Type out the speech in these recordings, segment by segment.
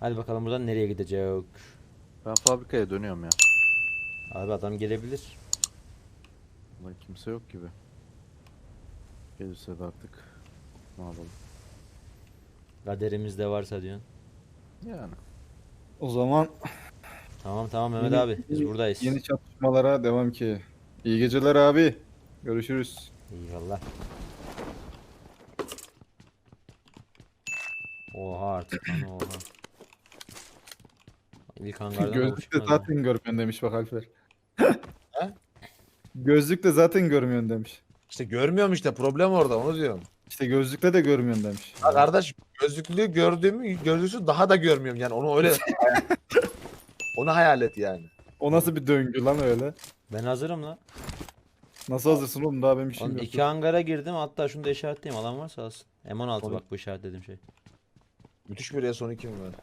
Hadi bakalım buradan nereye gidecek? Ben fabrikaya dönüyorum ya. Abi adam gelebilir. Vallahi kimse yok gibi. Gelirse de artık ne yapalım. Kaderimizde varsa diyorsun. Yani. O zaman Tamam tamam Mehmet Yeni- abi biz buradayız. yeni çatışmalara devam ki. İyi geceler abi. Görüşürüz. Eyvallah. Oha artık lan oha. İlk hangardan Gözlükle uçmadı. zaten görmüyorsun demiş bak Alper. Gözlükle zaten görmüyorsun demiş. İşte görmüyorum işte problem orada onu diyorum. İşte gözlükle de görmüyorsun demiş. Ha kardeş gözlüklü gördüğümü gözlüksüz daha da görmüyorum yani onu öyle onu hayal et yani. O nasıl bir döngü lan öyle? Ben hazırım lan. Nasıl hazırsın oğlum daha benim işim Oğlum yok. iki hangara girdim hatta şunu da işaretleyeyim alan varsa alsın. M16 Oğlum. bak bu işaretlediğim şey. Müthiş bir son 2 mi var?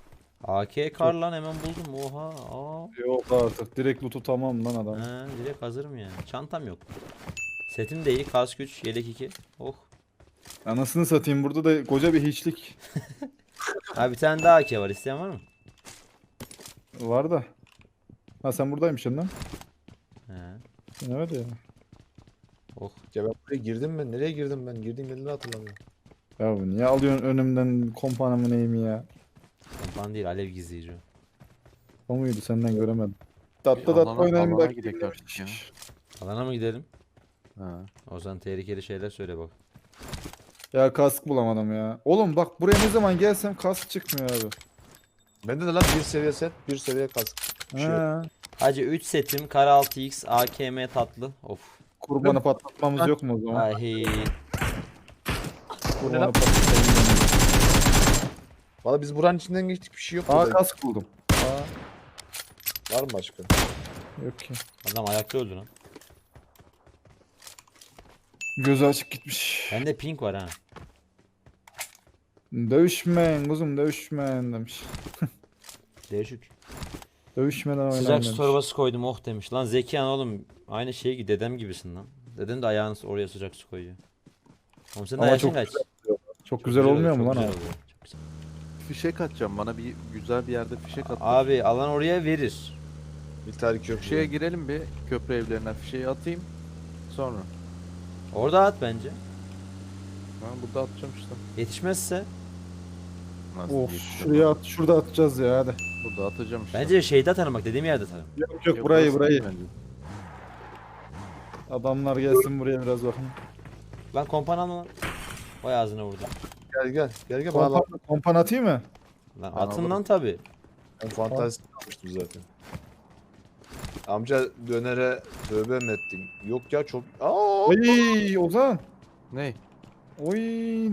AK kar lan hemen buldum oha. Aa. Yok artık direkt loot'u tamam lan adam. He, direkt hazırım yani. Çantam yok. Setim de iyi. Kask 3, yelek 2. Oh. Anasını satayım burada da koca bir hiçlik Abi bir tane daha AK var. İsteyen var mı? var da. Ha sen buradaymışsın lan. He. Evet ya. Oh. Ya ben buraya girdim ben nereye girdim ben girdiğim yerini hatırlamıyorum. Ya bu niye alıyorsun önümden kompanımı neyimi ya? Kompan değil. Alev gizleyici o. Muydu senden göremedim. Tatlı tatlı alana- oynayayım bak. Alana mı gidelim? Ha. O zaman tehlikeli şeyler söyle bak. Ya kask bulamadım ya. Oğlum bak buraya ne zaman gelsem kask çıkmıyor abi. Bende de lan bir seviye set bir seviye kask. Bir şey yok. Hacı 3 setim. Kar 6x. AKM tatlı. Of. kurbanı patlatmamız yok mu o zaman? Ne Kurbanı lan? patlatmamız Valla biz buranın içinden geçtik bir şey yok. Aa burada. kask buldum. Var mı başka? Yok ki. Adam ayakta öldü lan. Gözü açık gitmiş. Bende pink var ha. Dövüşmeyin kuzum dövüşmeyin demiş. Değişik. Dövüşmeden oynayın Sıcak demiş. su torbası koydum oh demiş. Lan Zekiyan oğlum aynı şey gibi dedem gibisin lan. Dedem de ayağını oraya sıcak su koyuyor. Oğlum senin Ama yaşın çok kaç? Çok, güzel, olmuyor oluyor, mu lan çok güzel oluyor, çok güzel. Fişek atacağım bana bir güzel bir yerde fişek at. Abi alan oraya verir. Bir tarih yok. Şeye girelim bir köprü evlerine fişeği atayım. Sonra. Orada at bence. Ben burada atacağım işte. Yetişmezse Nasıl Of yetişeceğim şuraya at, şurada atacağız ya hadi. Burada atacağım işte. bence şeyde atarım bak dediğim yerde atarım. Yok yok burayı burayı. bence. Adamlar gelsin buraya biraz bakın. Lan kompan alma lan. Vay ağzına vurdu. Gel gel. Gel gel bağla. Kompan, kompan atayım mı? Lan atın lan tabi. Ben fantezi yapmıştım zaten. Amca dönere tövbe mi ettin? Yok ya çok... Aa! Oy Ozan. Ne? Oy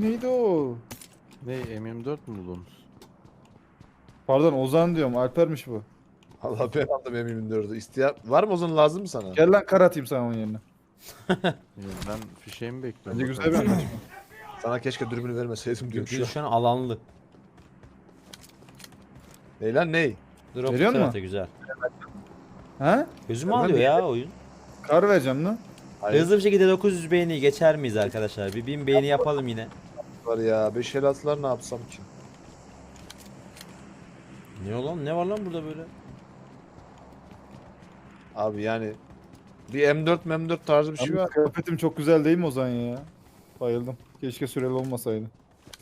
neydi o? Ne M24 mü buldunuz? Pardon Ozan diyorum Alper'miş bu. Allah ben aldım eminim dördü. İsteyen... Var mı uzun lazım mı sana? Gel lan kar atayım sana onun yerine. Ya Ben fişeğimi bekliyorum. Bence güzel bir anlaşma. Sana keşke dürbünü vermeseydim diyorum şu an. şu an alanlı. Ney lan ney? Drop Veriyor bu mu? tarafta güzel. Ha? Gözümü Vermem alıyor ya oyun. Kar vereceğim lan. Hayır Hızlı bir şekilde 900 beğeni geçer miyiz arkadaşlar? Bir 1000 beğeni yapalım yine. var ya. Beş el atlar ne yapsam ki? Ne olan ne var lan burada böyle? Abi yani bir M4 M4 tarzı bir şey var. kıyafetim çok güzel değil mi Ozan ya? Bayıldım. Keşke süreli olmasaydı.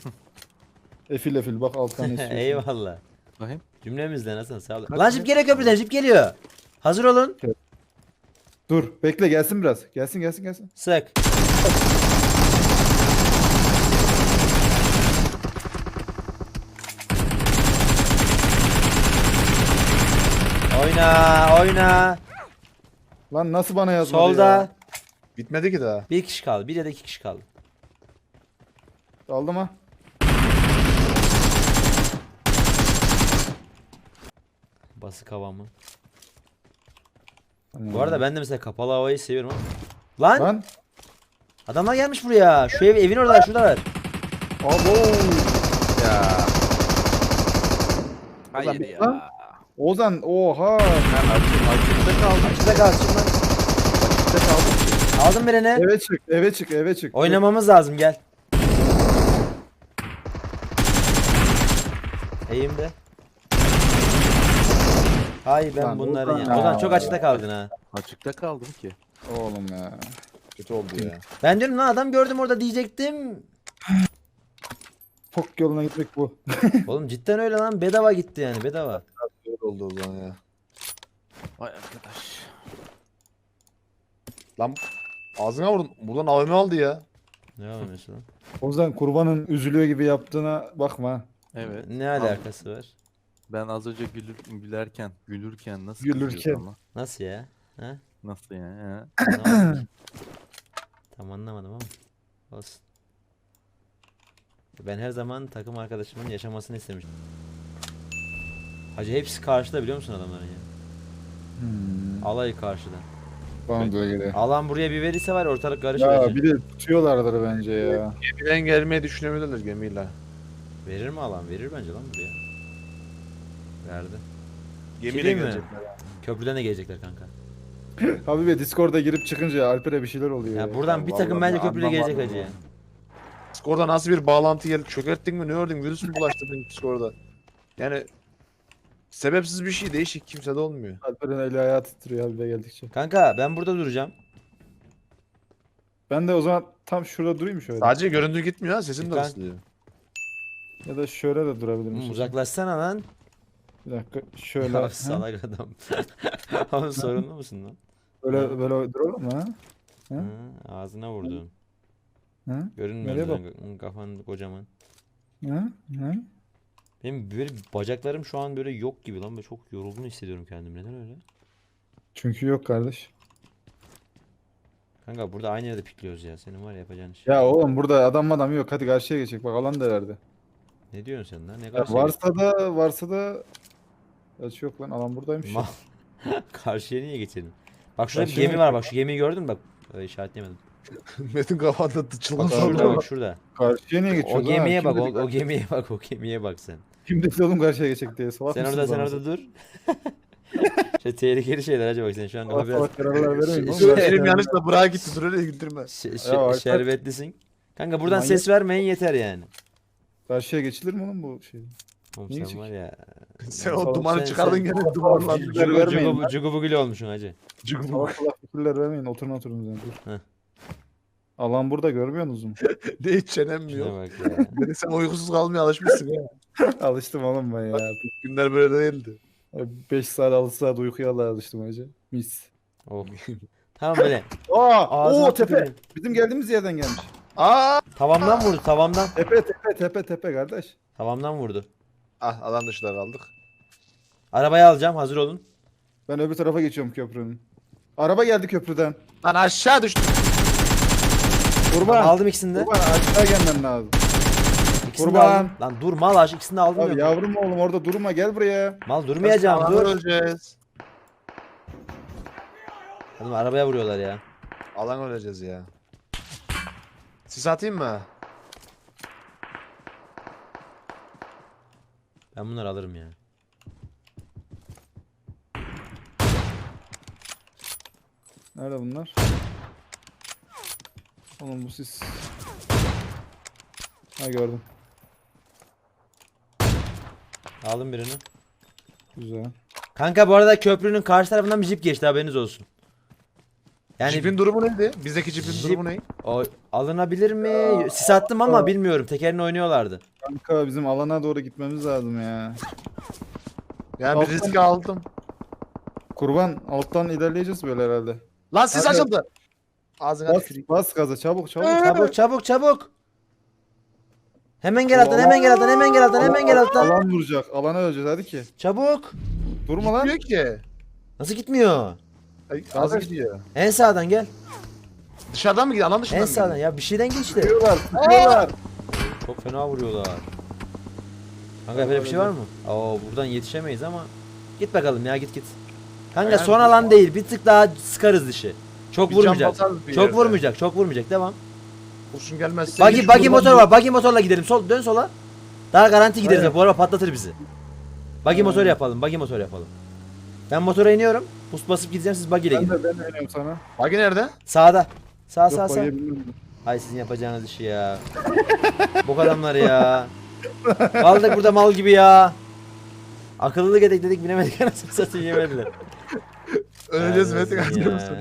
efil efil bak alt tane istiyorsun. Eyvallah. Bakayım. Cümlemizden nasıl sağ olun. Kaç Lan jip geliyor köprüden jip geliyor. Hazır olun. Dur bekle gelsin biraz. Gelsin gelsin gelsin. Sık. Oyna oyna. Lan nasıl bana yazmadı Solda. ya? Bitmedi ki daha. Bir kişi kaldı. Bir ya da iki kişi kaldı. Aldım ha. Basık havamı. Bu arada ben de mesela kapalı havayı seviyorum ama. Lan! Lan Adamlar gelmiş buraya. Şu ev, evin orada şuradalar. Abo. Ya. Hayır bir- ya. Ozan oha. Ben açık, açıkta kaldım. Açıkta kal çık lan. Kaldım. Aldım birini. Eve çık eve çık eve çık. Oynamamız lazım gel. Eğimde. Hay ben Lan bunların Ozan ya. ya. Ozan çok açıkta kaldın ha. Açıkta kaldım ki. Oğlum ya. Kötü oldu ya. Ben diyorum lan adam gördüm orada diyecektim. Pok yoluna gitmek bu. Oğlum cidden öyle lan bedava gitti yani bedava. Kötü oldu o zaman ya. Vay arkadaş. Lan ağzına vurdun. Buradan AVM aldı ya. Ne var mesela? Ozan kurbanın üzülüyor gibi yaptığına bakma. Evet. Ne alakası var? Ben az önce gülür, gülerken, gülürken nasıl Gülürken. ama? Nasıl ya? Ha? Nasıl ya? ya? Anlamadım. Tam anlamadım ama. Olsun. Ben her zaman takım arkadaşımın yaşamasını istemiştim. Hacı hepsi karşıda biliyor musun adamların ya? Hmm. Alay karşıda. Bana da öyle geliyor. Alan buraya bir verirse var ya, ortalık karışır Ya hacı. bir de tutuyorlardır bence ya. Gemiden gelmeyi düşünebilirler gemiyle. Verir mi alan? Verir bence lan buraya. Verdi. Gemiyle diyeyim mi? gelecekler. Köprüden de gelecekler kanka. Abi Discord'a girip çıkınca Alper'e bir şeyler oluyor. Ya ya. buradan bir takım bence köprüyle gelecek hacı ya. Discord'da nasıl bir bağlantı geldi? Çökerttin mi? Ne ördün? Virüs mü bulaştırdın Discord'da? Yani sebepsiz bir şey değişik. Kimsede olmuyor. Alper'in eli ayağı titriyor abi geldikçe. Kanka ben burada duracağım. Ben de o zaman tam şurada durayım şöyle. Sadece görüntü gitmiyor ha. Sesim de Ben- ısılıyor. Ya da şöyle de durabilirim. Hı, uzaklaşsana lan. Bir dakika şöyle. Ya ha? salak adam. Oğlum sorunlu musun lan? Böyle böyle duralım ha? Hı? Hı, ağzına vurdum. Hı? Görünmüyor Hı, kafan kocaman. Hı? Hı? Benim böyle bacaklarım şu an böyle yok gibi lan. Böyle çok yorulgun hissediyorum kendimi. Neden öyle? Çünkü yok kardeş. Kanka burada aynı yerde pikliyoruz ya. Senin var ya yapacağın iş. Ya oğlum burada adam adam yok. Hadi karşıya geçecek. Bak alan da verdi. Ne diyorsun sen lan? Ne Ya karşı? varsa da varsa da Gerçi yok lan alan buradaymış. Ma Karşıya niye geçelim? Bak şurada bir Karşıya gemi var bak şu gemiyi gördün mü bak. İşaretleyemedim. Metin kafanda Bak çılgın abi, Şurada bak şurada. Karşıya niye O geçiyoruz lan? gemiye Kim bak dedi- o, o gemiye bak o gemiye bak sen. Kim dedi oğlum karşıya geçecek diye. Salak Sen mısınız orada sen lan orada dur. şey tehlikeli şeyler acaba bak sen şu an Salak kafa biraz salak kararlar vermeyin oğlum. Şey- Karşıya- Elim yanlışla bırağa gitti. Dur öyle güldürme. şe- Ya şe- Alper- şerbetlisin. Kanka buradan Manyak- ses vermeyin yeter yani. Karşıya geçilir mi oğlum bu şey? Oğlum Niye sen çık- var ya. Sen o dumanı sen- çıkardın sen- gene dumanla. Salak- Cugu vermeyin cugu cugu bugülü olmuşsun hacı. Salak salak fikirler vermeyin. Oturun oturun sen dur. Heh. Alan burada görmüyorsunuz mu? Ne hiç çenem mi Şuna yok? bak ya. Beni sen uykusuz kalmaya alışmışsın ya. Alıştım oğlum ben ya. Günler böyle değildi. 5 saat 6 saat uykuya Allah'a alıştım hacı. Mis. Oh. Tamam böyle. Aa, Ağzına oo tepe. tüküreyim. Bizim geldiğimiz yerden gelmiş. Aa! Tavamdan vurdu tavamdan. Tepe tepe tepe tepe kardeş. Tavamdan vurdu. Ah alan dışında kaldık. Arabayı alacağım hazır olun. Ben öbür tarafa geçiyorum köprünün. Araba geldi köprüden. Lan aşağı düştüm. Kurban. Aldım ikisini de. Kurban aşağı gelmen lazım. İkisini de Kurban. aldım. Lan dur mal aç ikisini de aldım. Abi yavrum oğlum orada durma gel buraya. Mal durmayacağım Alan dur. öleceğiz. Oğlum arabaya vuruyorlar ya. Alan öleceğiz ya. Sis atayım mı? Ben bunları alırım ya. Nerede bunlar? Oğlum bu sis. Ha gördüm. Aldım birini. Güzel. Kanka bu arada köprünün karşı tarafından bir jip geçti haberiniz olsun. Yani Cipin durumu neydi? Bizdeki cipin Jip- durumu ne? O alınabilir mi? Sis attım ama bilmiyorum. Tekerini oynuyorlardı. Kanka bizim alana doğru gitmemiz lazım ya. Yani bir Alttan- risk aldım. Kurban alttan ilerleyeceğiz böyle herhalde. Lan sis Hadi. açıldı. Ağzına Bas, tüküreyim. bas gaza çabuk çabuk. Çabuk çabuk çabuk. Hemen gel alttan hemen gel alttan hemen gel alttan hemen gel alttan. Alan vuracak. Alana öleceğiz hadi ki. Çabuk. Durma lan. Gitmiyor ki. Nasıl gitmiyor? Ay, az gidiyor. En sağdan gel. Dışarıdan mı gidiyor? Alan dışından En mı gidiyor? sağdan ya bir şeyden geçti. Tutuyorlar tutuyorlar. Çok fena vuruyorlar. Kanka böyle bir şey var mı? Oo buradan yetişemeyiz ama git bakalım ya git git. Kanka Aynen. son alan değil bir tık daha sıkarız dışı. Çok Bir can vurmayacak. bir Çok yerde. vurmayacak çok vurmayacak devam. Kurşun gelmezse Buggy, hiç buggy motor var. Buggy motorla gidelim. Sol dön sola. Daha garanti gideriz. Aynen. Bu araba patlatır bizi. Buggy motor yapalım. Buggy motor yapalım. Ben motora iniyorum. Boost basıp gideceğim siz buggy ile Ben gidin. de ben de iniyorum sana. Buggy nerede? Sağda. Sağ Yok sağ sağ. Hay sizin yapacağınız işi ya. Bu adamlar ya. Kaldık burada mal gibi ya. Akıllılık edik dedik binemedik anasını satayım yemediler. Öleceğiz Anasını Metin hatırlıyor musun?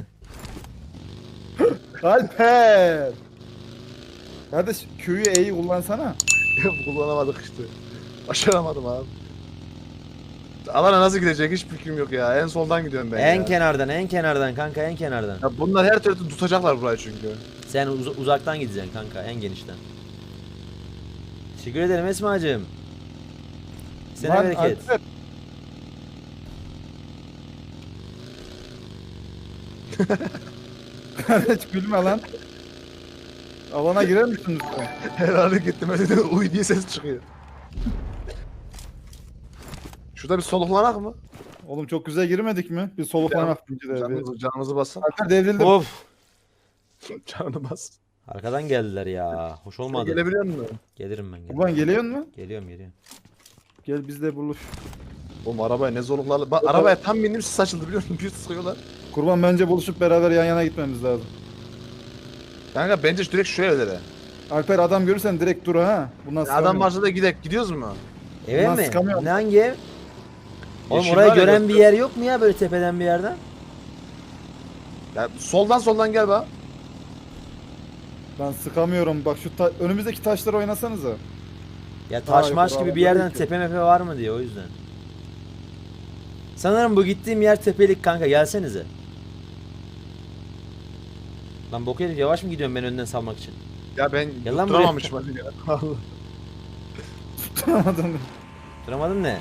Alper. Kardeş Q'yu E'yi kullansana. Kullanamadık işte. Başaramadım abi. Alana nasıl gidecek hiç fikrim yok ya. En soldan gidiyorum ben En ya. kenardan en kenardan kanka en kenardan. Ya bunlar her türlü tutacaklar burayı çünkü. Sen uz- uzaktan gideceksin kanka en genişten. Teşekkür ederim Esma'cığım. Sene Lan bereket. Alper. Kardeş gülme lan. Alana girer misin lütfen? Her hareketim öyle uy diye ses çıkıyor. Şurada bir soluklanak mı? Oğlum çok güzel girmedik mi? Bir soluklanak birinci devre. Canımızı, canımızı basın. Alper devrildim. Of. Canını bas. Arkadan geldiler ya. Hoş olmadı. Gelebiliyor musun? Gelirim ben. Gelirim. Ulan geliyor mu? Geliyorum geliyorum. Gel bizle buluş. Oğlum arabaya ne zorluklarla... Bak arabaya tam bindim sis açıldı biliyor musun? Bir sıkıyorlar. Kurban bence buluşup beraber yan yana gitmemiz lazım. Kanka bence direkt şuraya öyle. Alper adam görürsen direkt dur ha. Bundan Adam sıkamıyorum. varsa da gidek. Gidiyoruz mu? Eve Ulan mi? sıkamıyorum. Ne hangi ev? Oğlum Yeşil orayı var ya, gören bir yer yok mu ya böyle tepeden bir yerden? Ya soldan soldan gel bak. Ben sıkamıyorum. Bak şu ta- önümüzdeki taşları oynasanıza. Ya taş maş gibi bir yerden ki. tepe mepe var mı diye o yüzden. Sanırım bu gittiğim yer tepelik kanka gelsenize. Lan bok herif yavaş mı gidiyorum ben önden salmak için? Ya ben Gel lan tutturamamışım hadi ya. Tutamadım. Duramadın ne?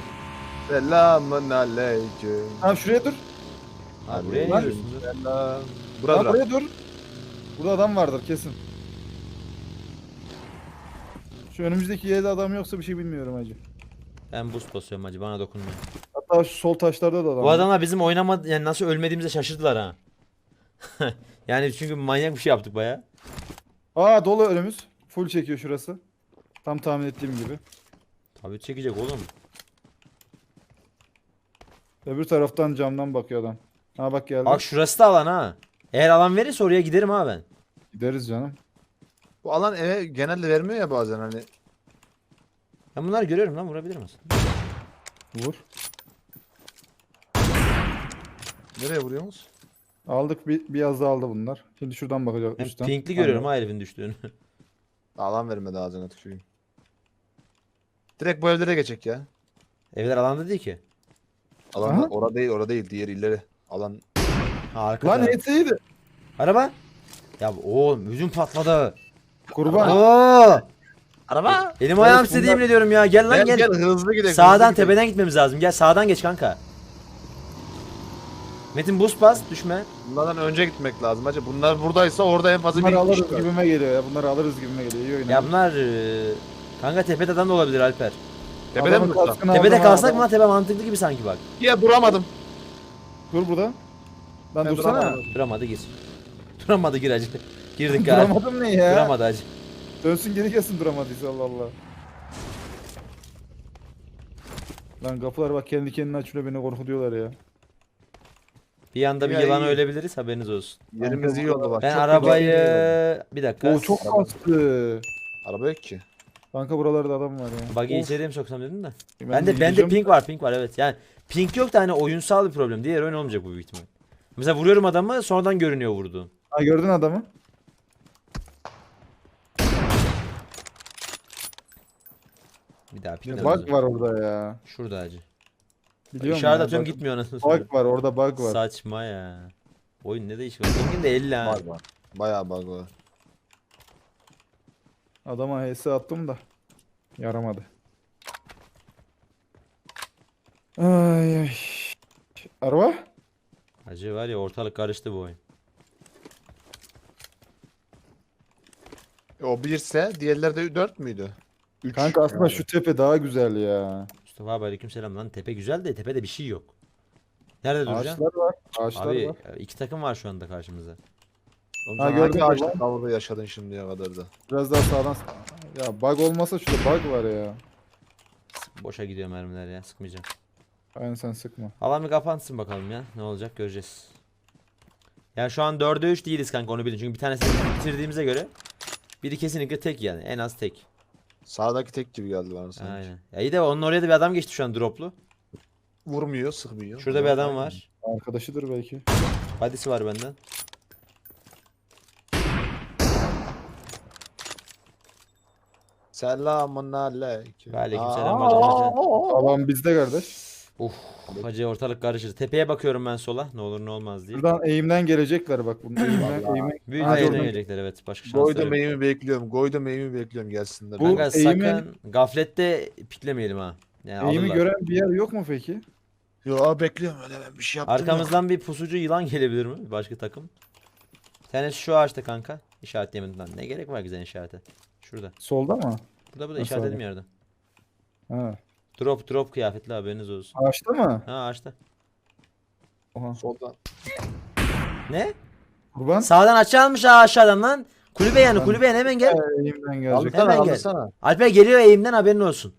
Selamun aleyküm. Tamam şuraya dur. Ha Hadi buraya lan. Selam. Burada Burada buraya dur. Burada adam vardır kesin. Şu önümüzdeki yerde adam yoksa bir şey bilmiyorum hacı. Ben boost basıyorum hacı bana dokunmayın. Hatta şu sol taşlarda da adam. Bu var. adamlar bizim oynama yani nasıl ölmediğimize şaşırdılar ha. yani çünkü manyak bir şey yaptık baya. Aa dolu önümüz. Full çekiyor şurası. Tam tahmin ettiğim gibi. Tabii çekecek oğlum. Öbür taraftan camdan bakıyor adam. Ha bak geldi. Bak şurası da alan ha. Eğer alan verirse oraya giderim ha ben. Gideriz canım. Bu alan eve genelde vermiyor ya bazen hani. Ben bunları görüyorum lan vurabilirim aslında. Vur. Nereye vuruyorsunuz? Aldık bir, bir yazı aldı bunlar. Şimdi şuradan bakacak Ben üstten. pinkli görüyorum ha herifin düştüğünü. Alan vermedi ağzına tüküreyim. Direkt bu evlere geçecek ya. Evler alanda değil ki. Alan Aha. orada değil, orada değil, diğer illeri. Alan Ha arkada. Lan HS'ydi. Araba. Ya oğlum yüzüm patladı. Kurban. Oo! Araba. Elim ayağım Evet, size bunlar- diye diyorum ya. Gel lan Gel, gel. gel hızlı gidelim. Sağdan hızlı gidelim. tepeden gitmemiz lazım. Gel sağdan geç kanka. Metin boost bas düşme. Bunlardan önce gitmek lazım hacı. Bunlar buradaysa orada en fazla Bunları bir alırız kişi var. gibime geliyor ya. Bunları alırız gibime geliyor. İyi. Ya bunlar e, kanka tepede adam da olabilir Alper. Tepede mi kaskını Tepede kalsak mı lan tepe mantıklı gibi sanki bak. Ya duramadım. Dur burada. Lan Ben dursana. duramadım. Duramadı gir. Duramadı gir hacı. Girdik galiba. Duramadım ne ya? Duramadı hacı. Dönsün geri gelsin duramadıysa Allah Allah. Lan kapılar bak kendi kendine açılıyor beni korkutuyorlar ya. Bir anda bir Ya yılan iyi. ölebiliriz haberiniz olsun. Yerimiz iyi oldu bak. Ben Çok arabayı bir dakika. O çok kastı. Araba yok ki. Kanka buralarda adam var ya. Buggy'i Of, içeriye mi soksam dedim de. ben Bende bende gideceğim. pink var, pink var evet. Yani pink yok da hani oyunsal bir problem. Diğer oyun olmayacak bu büyük ihtimal. Mesela vuruyorum adamı sonradan görünüyor vurduğun. Ha gördün adamı. Bir daha pink Ya, bug var orada ya. Şurada acı. Biliyorum İşaret ya, atıyorum bug- gitmiyor anasını satayım. Bug var orada bug var. Saçma ya. Oyun ne değişik var. Pink'in de 50 ha. Var var. Bayağı bug var. Adama HS attım da. Yaramadı. Ay ay. Araba? Acı var ya ortalık karıştı bu oyun. E, O birse diğerleri de dört müydü? Üç. Kanka aslında şu tepe daha güzel ya. Mustafa abi aleykümselam lan tepe güzel de tepede bir şey yok. Nerede duracaksın? Ağaçlar var. Ağaçlar Abi var. iki takım var şu anda karşımızda. Oğlum Ha, sen gördüm, hangi gördüm. ağaçta kavurda yaşadın şimdiye kadar da? Biraz daha sağdan. Ya bug olmasa şurada bug var ya. Boşa gidiyor mermiler ya sıkmayacağım. Aynen sen sıkma. Alan bir kapansın bakalım ya. Ne olacak göreceğiz. Ya şu an 4'e 3 değiliz kanka onu bilin. Çünkü bir tanesini bitirdiğimize göre biri kesinlikle tek yani. En az tek. Sağdaki tek gibi geldi bana sanki. Aynen. Ya iyi de onun oraya da bir adam geçti şu an droplu. Vurmuyor, sıkmıyor. Şurada bir adam var. Arkadaşıdır belki. Badisi var benden. Selamun aleyküm. Aleykümselam Aa, hacı, hacı. Alan bizde kardeş. Uf. Hacı ortalık karışır. Tepeye bakıyorum ben sola. Ne olur ne olmaz diye. Buradan eğimden gelecekler bak. Bunun eğimden, eğimden. Büyük Ha, ayına gördüm. gelecekler evet. Başka şansları Goydum yok. eğimi bekliyorum. Goydum eğimi bekliyorum gelsinler. Bu- Kanka eğimi- sakın gaflette piklemeyelim ha. Yani Eğimi alırlar. gören bir yer yok mu peki? Yo abi bekliyorum öyle ben bir şey yaptım. Arkamızdan bir pusucu yılan gelebilir mi? Başka takım. Tanesi şu ağaçta kanka. İşaretleyemedim lan. Ne gerek var güzel işarete? Şurada. Solda mı? Burada burada Nasıl işaretledim abi? yerde. Ha. Drop drop kıyafetli haberiniz olsun. Ağaçta mı? Ha ağaçta. Oha. Soldan. Ne? Kurban. Sağdan açı almış ha aşağıdan lan. Kulübe yani kulübe yani hemen gel. Eğimden gelecek. Hemen gel. aldırsana. Alper geliyor eğimden haberin olsun.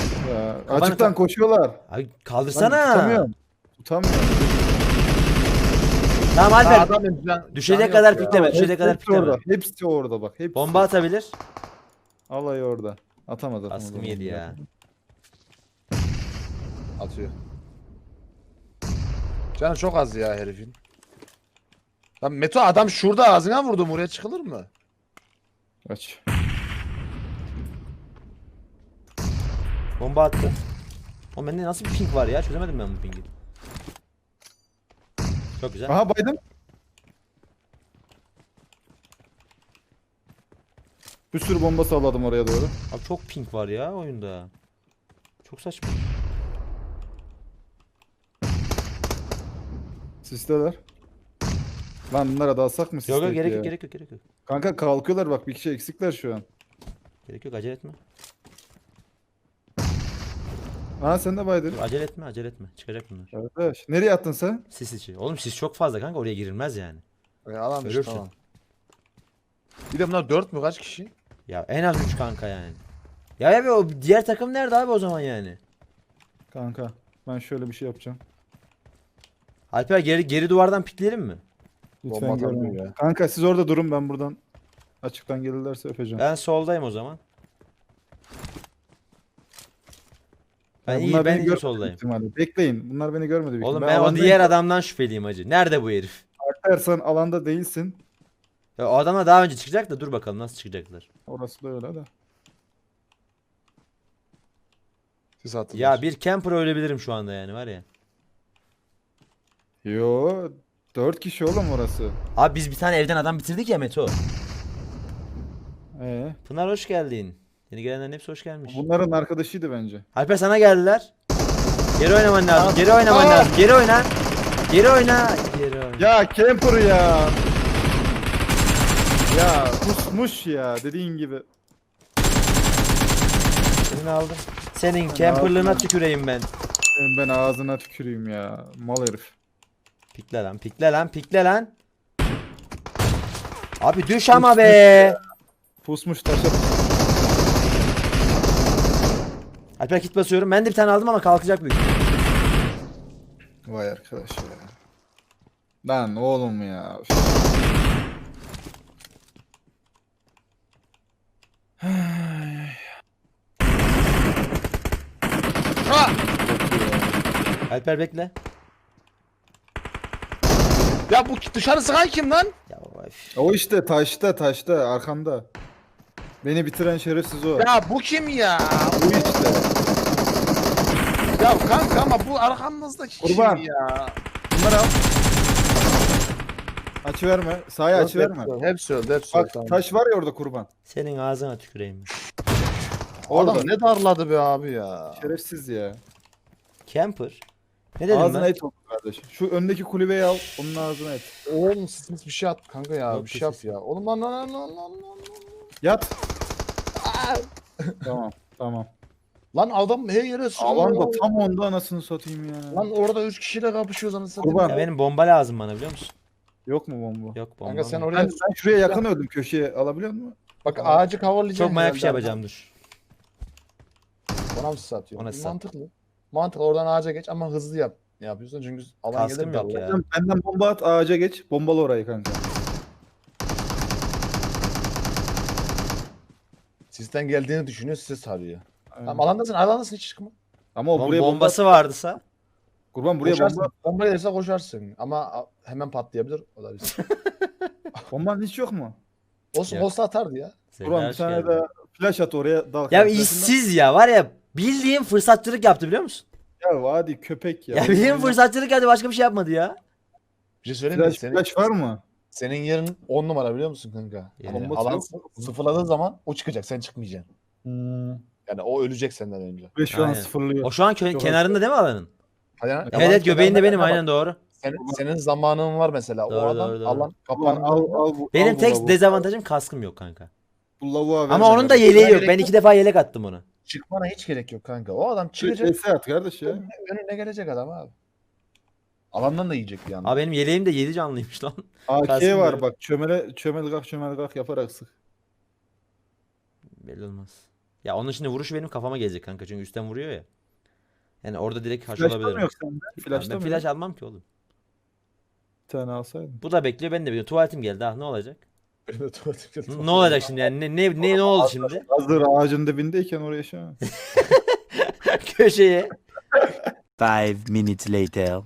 Ya, Kafanı açıktan koşuyorlar. Abi Ben kaldırsana. tutamıyorum. Tutamıyorum. Tamam Alper. önceden- canı kadar yok ya. pikleme. Düşecek Hepsi kadar pikleme. orada. Hepsi orada bak. Hepsi. Bomba atabilir. Alayı orada. Atamaz. Baskım atamaz. yedi ya. Atıyor. Canı çok az ya herifin. Lan Meto adam şurada ağzına vurdu buraya çıkılır mı? Kaç. Bomba attı. O bende nasıl bir ping var ya? Çözemedim ben bu pingi. Çok güzel. Aha baydım. Bir sürü bomba salladım oraya doğru. Abi çok ping var ya oyunda. Çok saçma. Sisteler. Lan bunlara dalsak mı Yok yok gerek ya? yok gerek yok gerek yok. Kanka kalkıyorlar bak bir kişi eksikler şu an. Gerek yok acele etme. Aha sen de baydın. Acele etme acele etme. Çıkacak bunlar. Arkadaş nereye attın sen? Sis içi. Oğlum sis çok fazla kanka oraya girilmez yani. E, alanmış Ölürsün. tamam. Bir de bunlar dört mü kaç kişi? Ya en az 3 kanka yani. Ya abi o diğer takım nerede abi o zaman yani? Kanka ben şöyle bir şey yapacağım. Alper geri geri duvardan pikleyelim mi? Lütfen görmeyin. ya. Kanka siz orada durun ben buradan açıktan gelirlerse öpeceğim. Ben soldayım o zaman. Ben iyi ben iyi görmedi soldayım. ihtimalle. Bekleyin. Bunlar beni görmedi. büyük Oğlum ihtimalle. ben o alandayım. diğer adamdan şüpheliyim hacı. Nerede bu herif? Sen alanda değilsin. Ya o adamla daha önce çıkacak da dur bakalım nasıl çıkacaklar. Orası da öyle de. Siz hatırlar. Ya bir camper ölebilirim şu anda yani var ya. Yo. Dört kişi oğlum orası. Abi biz bir tane evden adam bitirdik ya Meto. Ee, Pınar hoş geldin. Yeni gelenlerin hepsi hoş gelmiş. bunların arkadaşıydı bence. Alper sana geldiler. Geri oynaman lazım. Geri oynaman Aa! lazım. Geri oyna. Geri oyna. Geri oyna. Ya camper ya. Ya pusmuş ya dediğin gibi. Seni aldım. Senin camperlığına tüküreyim ben. Ben, ben ağzına tüküreyim ya. Mal herif. Pikle lan, pikle lan, pikle lan. Abi düş ama be. Pusmuş taşa. Alper kit basıyorum. Ben de bir tane aldım ama kalkacak büyük. Vay arkadaş ya. Lan oğlum ya. Ha! Alper bekle. Ya bu dışarı sıkan kim lan? Ya üf. O işte taşta taşta arkanda. Beni bitiren şerefsiz o. Ya bu kim ya? Bu işte. Ya kanka ama bu arkamızdaki Kurban. kim ya? Bunları al. Açı verme. Sağa açı verme. Hepsi öldü, Hepsi öldü. Bak tamam. taş var ya orada kurban. Senin ağzına tüküreyim. Orada. Adam ne darladı be abi ya. Şerefsiz ya. Camper. Ne dedim Ağzına ben? et oldu kardeş. Şu öndeki kulübeyi al. Onun ağzına et. Oğlum siz bir şey at kanka ya. Yok, bir şey yap ya. Oğlum lan lan lan lan lan lan. Yat. Tamam. Tamam. Lan adam her yere sürüyor. Alan da tam onda anasını satayım ya. Lan orada 3 kişiyle kapışıyoruz anasını satayım. Kurban. Ya benim bomba lazım bana biliyor musun? Yok mu bomba? Yok bomba. Kanka sen oraya Ben, ben şuraya yakın öldüm köşeye alabiliyor musun? bak ağacı coverlayacaksın. Çok manyak bir şey yapacağım dur. Ona mı satıyor? Ona sat. Mantıklı. Mantıklı oradan ağaca geç ama hızlı yap. Ne yapıyorsun? Çünkü alan Kaskım gelir yok darlar. ya. Benden, benden bomba at ağaca geç. Bombalı orayı kanka. Sizden geldiğini düşünüyor size sarıyor. Aynen. Tamam alandasın alandasın hiç çıkma. Ama o Bom- buraya bomba bombası vardısa. Kurban buraya Koşarsın. bomba. Bomba gelirse koşarsın. Ama hemen patlayabilir. O da bir Bomban hiç yok mu? Olsun Yok. olsa atardı ya. Kurban bir hoş tane geldin. de flash at oraya dal. Ya karşısına. işsiz ya var ya bildiğin fırsatçılık yaptı biliyor musun? Ya hadi köpek ya. Ya, bildiğin fırsatçılık yaptı başka bir şey yapmadı ya. Bir şey söyleyeyim mi? Flash, Senin, flash var mı? Senin yerin 10 numara biliyor musun kanka? Yani alan yok. sıfırladığı zaman o çıkacak sen çıkmayacaksın. Hmm. Yani o ölecek senden önce. Ve şu an Aynen. sıfırlıyor. O şu an kö- Çok kenarında değil mi alanın? Hani Evet alan evet göbeğinde benim aynen doğru. Senin, senin zamanın var mesela. Doğru, o adam doğru, doğru. alan Kurban kapandı. al al bu. Benim al tek bu lavuğu. dezavantajım kaskım yok kanka. Bu lavuğa Ama vereceğim onun da yeleği yok. Ben iki defa yelek attım onu. Çıkmana hiç gerek yok kanka. O adam çıkacak. CS at kardeş ya. önüne gelecek adam abi. Alandan da yiyecek bir anda. Abi benim yeleğim de 7 canlıymış lan. AK var bak çömele çömel kalk çömel kalk yaparak sık. Belli olmaz. Ya onun şimdi vuruşu benim kafama gelecek kanka çünkü üstten vuruyor ya. Yani orada direkt haş Flash'ta mı olabilirim. yok sende? Ben Flash'ta mı flash almam ki oğlum. Bir tane alsaydın. Bu da bekliyor ben de bekliyorum. Tuvaletim geldi ha ne olacak? Benim de tuvaletim geldi. N- ne olacak şimdi yani ne ne ne, ne oldu şimdi? Hazır ağacın dibindeyken oraya şu an. Köşeye. Five minutes later.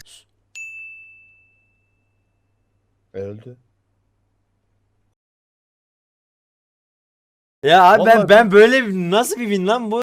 Öldü. Ya abi ben Vallahi ben böyle nasıl bir win lan bu?